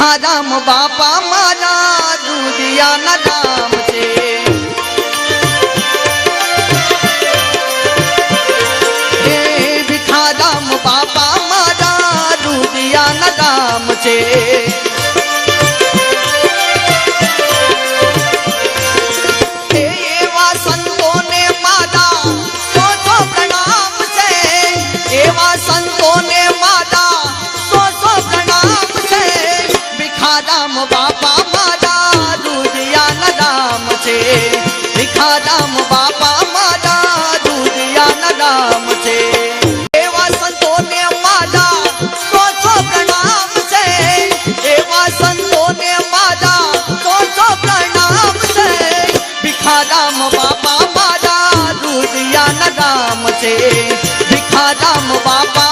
ભીખારામ બાપા મારા દુધિયાના નામ છે. હે ભીખારામ બાપા મારા દુધિયાના નામ છે. ભીખારામ બાપા મારા દુધિયાના રામ છે. ભીખારામ બાપા મારા દુધિયાના રામ છે. એવા સંતોને મારા સો સો પ્રણામ છે. પ્રણામ છે. ભીખારામ બાપા મારા દુધિયાના નામ છે. ભીખારામ બાપા મારા